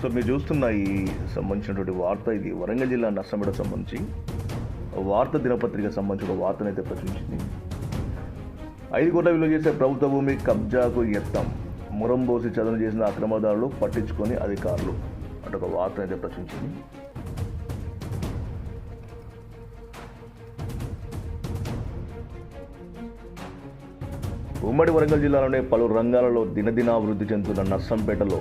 So మీరు చూస్తున్న ఈ సంబంధించినటువంటి వార్త ఇది. వరంగల్ జిల్లా నర్సంపేట సంబంధించి వార్త దినపత్రిక సంబంధించిన ఒక వార్తనైతే ప్రచురించింది. ఐదు కోట్ల విలువ చేసే ప్రభుత్వ భూమి కబ్జాకు యత్నం మురంబోసి చదును చేసిన అక్రమదారులు పట్టించుకొని అధికారులు అంటే ఒక వార్తనైతే ప్రచురించింది. ఉమ్మడి వరంగల్ జిల్లాలోనే పలు రంగాలలో దినదినాభివృద్ధి చెందుతున్న నర్సంపేటలో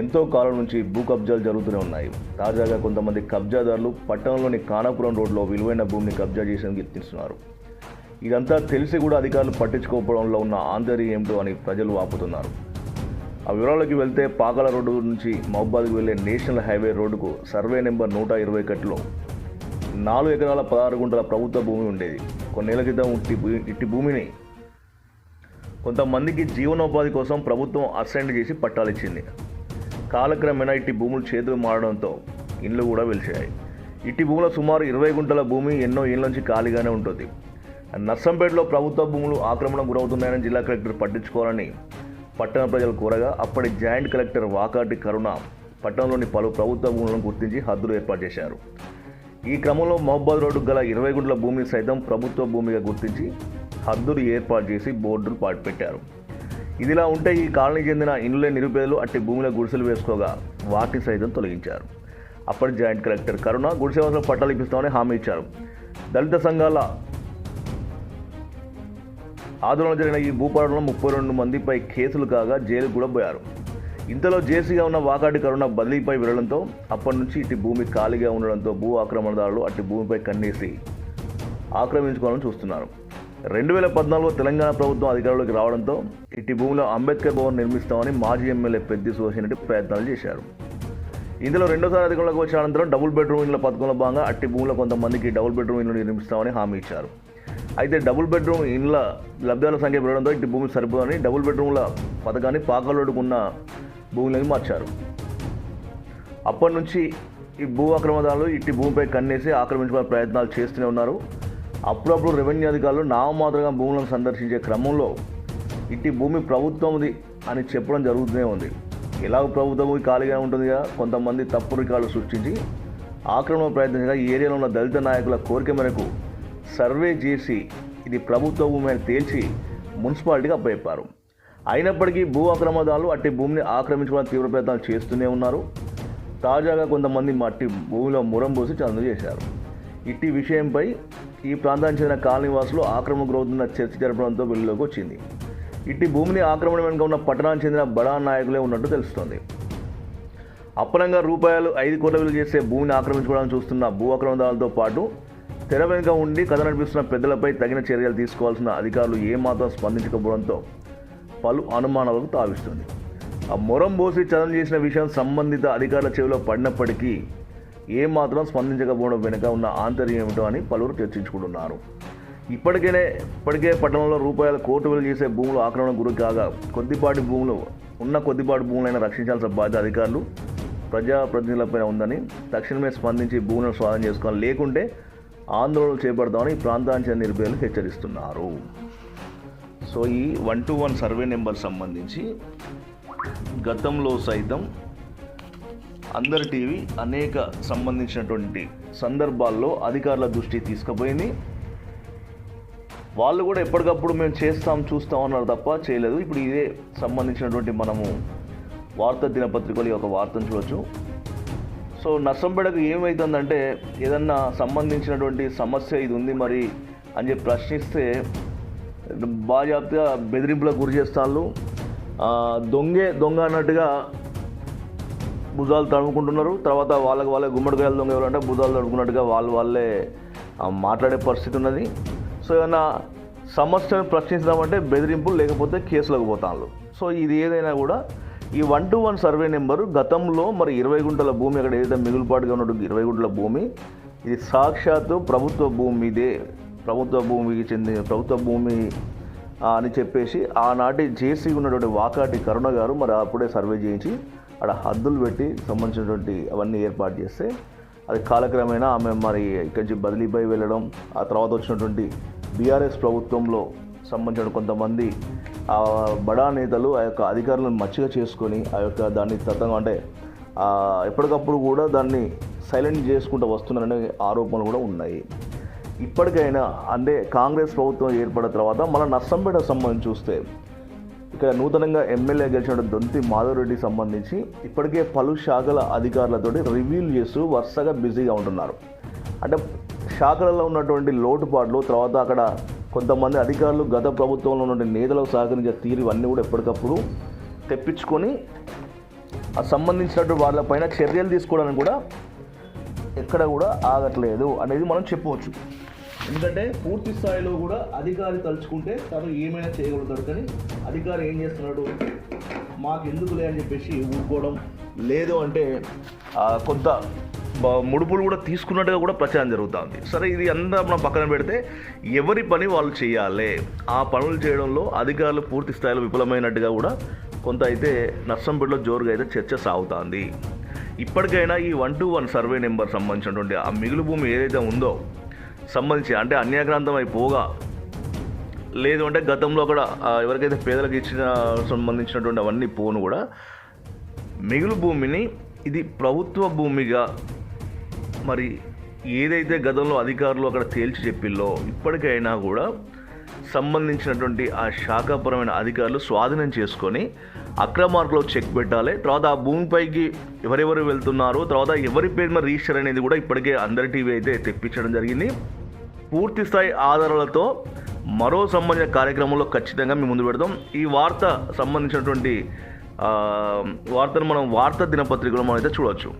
ఎంతో కాలం నుంచి భూ కబ్జాలు జరుగుతూనే ఉన్నాయి. తాజాగా కొంతమంది కబ్జాదారులు పట్టణంలోని కానాపురం రోడ్లో విలువైన భూమిని కబ్జా చేసేందుకు యత్నిస్తున్నారు. ఇదంతా తెలిసి కూడా అధికారులు పట్టించుకోకపోవడంలో ఉన్న ఆంతర్యం ఏమిటో అని ప్రజలు ఆపుతున్నారు. ఆ వివరాలకి వెళ్తే పాకల రోడ్డు నుంచి మహబాద్కు వెళ్ళే నేషనల్ హైవే రోడ్డుకు సర్వే నెంబర్ నూట ఇరవై కట్లో నాలుగు ఎకరాల పదహారు గుంటల ప్రభుత్వ భూమి ఉండేది. కొన్నేళ్ళ క్రితం ఇట్టి ఇట్టి భూమిని కొంతమందికి జీవనోపాధి కోసం ప్రభుత్వం అసైన్ చేసి పట్టాలిచ్చింది కాలక్రమేణా ఇట్టి భూములు చేతులు మారడంతో ఇండ్లు కూడా వెలిసాయి ఇట్టి భూముల సుమారు ఇరవై గుంటల భూమి ఎన్నో ఏళ్ళ నుంచి ఖాళీగానే ఉంటుంది. నర్సంపేటలో ప్రభుత్వ భూములు ఆక్రమణ గురవుతున్నాయని జిల్లా కలెక్టర్ పట్టించుకోవాలని పట్టణ ప్రజలు కోరగా అప్పటి జాయింట్ కలెక్టర్ వాకాటి కరుణ పట్టణంలోని పలు ప్రభుత్వ భూములను గుర్తించి హద్దులు ఏర్పాటు చేశారు. ఈ క్రమంలో మహబాద్ రోడ్డు గల ఇరవై గుంటల భూమిని సైతం ప్రభుత్వ భూమిగా గుర్తించి హద్దులు ఏర్పాటు చేసి బోర్డులు పాటు పెట్టారు ఇదిలా ఉంటే ఈ కాలనీ చెందిన ఇండ్లే నిరుపేదలు అట్టి భూమిలో గుడిసెలు వేసుకోగా వాటి సైతం తొలగించారు. అప్పటి జాయింట్ కలెక్టర్ కరుణ గుడిసెవాసులకు పట్టాలు ఇప్పిస్తామని హామీ ఇచ్చారు. దళిత సంఘాల ఆందోళన జరిగిన ఈ భూపాలనలో ముప్పై రెండు మందిపై కేసులు కాగా జైలుకు కూడా పోయారు. ఇంతలో జేసీగా ఉన్న వాకాటి కరుణ బదిలీపై వెళ్ళడంతో అప్పటి నుంచి ఇటు భూమి ఖాళీగా ఉండడంతో భూ ఆక్రమణదారులు అట్టి భూమిపై కన్నేసి ఆక్రమించుకోవాలని చూస్తున్నారు. రెండు వేల పద్నాలుగులో తెలంగాణ ప్రభుత్వం అధికారంలోకి రావడంతో ఇట్టి భూమిలో అంబేద్కర్ భవన్ నిర్మిస్తామని మాజీ ఎమ్మెల్యే పెద్ది సుహసిరెడ్డి ప్రయత్నాలు చేశారు. ఇందులో రెండోసారి అధికారంలోకి వచ్చిన అనంతరం డబుల్ బెడ్రూమ్ ఇళ్ళ పథకంలో భాగంగా అట్టి భూమిలో కొంతమందికి డబుల్ బెడ్రూమ్ ఇల్లు నిర్మిస్తామని హామీ ఇచ్చారు. అయితే డబుల్ బెడ్రూమ్ ఇండ్ల లబ్ధాల సంఖ్య పెరగడంతో ఇట్టి భూమి సరిపోదని డబుల్ బెడ్రూమ్ల పథకాన్ని పాకలోడుకున్న భూములకి మార్చారు. అప్పటి నుంచి ఈ భూ అక్రమదారులు ఇట్టి భూమిపై కన్నేసి ఆక్రమించుకునే ప్రయత్నాలు చేస్తూనే ఉన్నారు. అప్పుడప్పుడు రెవెన్యూ అధికారులు నామమాత్రంగా భూములను సందర్శించే క్రమంలో ఇట్టి భూమి ప్రభుత్వంది అని చెప్పడం జరుగుతూనే ఉంది. ఎలాగో ప్రభుత్వం ఖాళీగా ఉంటుందిగా. కొంతమంది తప్పు రికార్డులు సృష్టించి ఆక్రమణ ప్రయత్నించగా ఈ ఏరియాలో ఉన్న దళిత నాయకుల కోరిక మేరకు సర్వే చేసి ఇది ప్రభుత్వ భూమి అని తేల్చి మున్సిపాలిటీకి అప్పచెప్పారు అయినప్పటికీ భూ ఆక్రమణదారులు అట్టి భూమిని ఆక్రమించుకోవడానికి తీవ్ర ప్రయత్నాలు చేస్తూనే ఉన్నారు. తాజాగా కొంతమంది మట్టి భూమిలో మురం పోసి చందు చేశారు. ఇట్టి విషయంపై ఈ ప్రాంతానికి చెందిన కాలనీవాసులు ఆక్రమణ గురవుతున్న చర్చ జరపడంతో వెలుగులోకి వచ్చింది. ఇట్టి భూమిని ఆక్రమణ వెనుక ఉన్న పట్టణానికి చెందిన బడా నాయకులే ఉన్నట్టు తెలుస్తోంది. అప్పనంగా రూపాయలు ఐదు కోట్ల విలువ చేసే భూమిని ఆక్రమించుకోవడానికి చూస్తున్న భూ ఆక్రమణదారులతో పాటు తెర వెనుక ఉండి కథ నడిపిస్తున్న పెద్దలపై తగిన చర్యలు తీసుకోవాల్సిన అధికారులు ఏమాత్రం స్పందించకపోవడంతో పలు అనుమానాలకు తావిస్తుంది. ఆ మొరం బోసి చదనం చేసిన విషయం సంబంధిత అధికారుల చెవిలో పడినప్పటికీ ఏమాత్రం స్పందించకపోవడం వెనుక ఉన్న ఆంతర్యం ఏమిటో అని పలువురు చర్చించుకుంటున్నారు. ఇప్పటికైనే ఇప్పటికే పట్టణంలో రూపాయల కోటు విలువ చేసే భూములు ఆక్రమణ గురి కాగా కొద్దిపాటి భూములు ఉన్న కొద్దిపాటి భూములైనా రక్షించాల్సిన బాధ్యత అధికారులు ప్రజాప్రతినిధులపైన ఉందని తక్షణమే స్పందించి భూములను స్వాధీనం చేసుకోవాలి. లేకుంటే ఆందోళనలు చేపడతామని ఈ ప్రాంతానికి చెందిన నిర్భయలు హెచ్చరిస్తున్నారు. సో ఈ one two one survey number సంబంధించి గతంలో సైతం అందరి టీవీ అనేక సంబంధించినటువంటి సందర్భాల్లో అధికారుల దృష్టి తీసుకుపోయింది. వాళ్ళు కూడా ఎప్పటికప్పుడు మేము చేస్తాం చూస్తాం అన్నారు తప్ప చేయలేదు. ఇప్పుడు ఇదే సంబంధించినటువంటి మనము వార్తా దినపత్రికలు ఈ ఒక వార్తను చూడొచ్చు. సో నర్సంపేటకు ఏమవుతుందంటే ఏదన్నా సంబంధించినటువంటి సమస్య ఇది ఉంది మరి అని చెప్పి ప్రశ్నిస్తే బాజాప్తిగా బెదిరింపులకు గురి చేస్తాళ్ళు. దొంగే దొంగ అన్నట్టుగా భుజాలు తడుముకుంటున్నారు. తర్వాత వాళ్ళకి వాళ్ళే గుమ్మడికాయలు దొంగ ఎవరంటే భుజాలు తడుముకున్నట్టుగా వాళ్ళు వాళ్ళే మాట్లాడే పరిస్థితి ఉన్నది. సో ఏదైనా సమస్యను ప్రశ్నించదామంటే బెదిరింపులు లేకపోతే కేసులకు పోతాను సో ఇది ఏదైనా కూడా ఈ one two one survey number గతంలో మరి ఇరవై గుంటల భూమి అక్కడ ఏదైతే మిగులుపాటుగా ఉన్నట్టు ఇరవై గుంటల భూమి ఇది సాక్షాత్తు ప్రభుత్వ భూమి ఇదే ప్రభుత్వ భూమికి చెందిన ప్రభుత్వ భూమి అని చెప్పేసి ఆనాటి జేసీ ఉన్నటువంటి వాకాటి కరుణ గారు మరి అప్పుడే సర్వే చేయించి అక్కడ హద్దులు పెట్టి సంబంధించినటువంటి అవన్నీ ఏర్పాటు చేస్తే అది కాలక్రమేణా ఆమె మరి ఇక్కడి నుంచి బదిలీపై వెళ్ళడం ఆ తర్వాత వచ్చినటువంటి బీఆర్ఎస్ ప్రభుత్వంలో సంబంధించిన కొంతమంది ఆ బడా నేతలు ఆ యొక్క అధికారులను మచ్చిగా చేసుకొని ఆ యొక్క దాన్ని తతంగా అంటే ఎప్పటికప్పుడు కూడా దాన్ని సైలెంట్ చేసుకుంటూ వస్తున్నారనే ఆరోపణలు కూడా ఉన్నాయి. ఇప్పటికైనా అంటే కాంగ్రెస్ ప్రభుత్వం ఏర్పడిన తర్వాత మన నర్సంపేట సంబంధించి చూస్తే ఇక్కడ నూతనంగా ఎమ్మెల్యే గెలిచిన దొంతి మాధవరెడ్డి సంబంధించి ఇప్పటికే పలు శాఖల అధికారులతోటి రివ్యూలు చేస్తూ వరుసగా బిజీగా ఉంటున్నారు. అంటే శాఖలలో ఉన్నటువంటి లోటుపాట్లు తర్వాత అక్కడ కొంతమంది అధికారులు గత ప్రభుత్వంలో ఉన్నటువంటి నేతలకు సహకరించే తీరు ఇవన్నీ కూడా ఎప్పటికప్పుడు తెప్పించుకొని ఆ సంబంధించినటువంటి వాళ్ళపైన చర్యలు తీసుకోవడానికి కూడా ఎక్కడ కూడా ఆగట్లేదు అనేది మనం చెప్పవచ్చు. ఎందుకంటే పూర్తి స్థాయిలో కూడా అధికారి తలుచుకుంటే తను ఏమైనా చేయగలుగుతాడు. కానీ అధికారి ఏం చేస్తున్నాడు? మాకు ఎందుకులే అని చెప్పేసి ఊరుకోవడం లేదు అంటే కొంత ముడుపులు కూడా తీసుకున్నట్టుగా కూడా ప్రచారం జరుగుతుంది. సరే ఇది అంతా మనం పక్కన పెడితే ఎవరి పని వాళ్ళు చేయాలి? ఆ పనులు చేయడంలో అధికారులు పూర్తి స్థాయిలో విఫలమైనట్టుగా కూడా కొంత అయితే నర్సంపేటలో జోరుగా అయితే చర్చ సాగుతోంది. ఇప్పటికైనా ఈ one two one survey number సంబంధించినటువంటి ఆ మిగులు భూమి ఏదైతే ఉందో సంబంధించి అంటే అన్యాక్రాంతం అయిపోగా లేదు అంటే గతంలో కూడా ఎవరికైతే పేదలకు ఇచ్చిన సంబంధించినటువంటి అవన్నీ పోను కూడా మిగులు భూమిని ఇది ప్రభుత్వ భూమిగా మరి ఏదైతే గతంలో అధికారులు అక్కడ తేల్చి చెప్పిల్లో ఇప్పటికైనా కూడా సంబంధించినటువంటి ఆ శాఖాపరమైన అధికారులు స్వాధీనం చేసుకొని అక్రమార్కులో చెక్ పెట్టాలి. తర్వాత ఆ భూమిపైకి ఎవరెవరు వెళ్తున్నారు తర్వాత ఎవరి పేరు మీద రిజిస్టర్ అనేది కూడా ఇప్పటికే అందరి టీవీ అయితే తెప్పించడం జరిగింది. పూర్తి స్థాయి ఆధారాలతో మరో సంబంధించిన కార్యక్రమంలో ఖచ్చితంగా మేము ముందు పెడతాం ఈ వార్త సంబంధించినటువంటి వార్తను మనం వార్తా దినపత్రికలో మనం అయితే చూడవచ్చు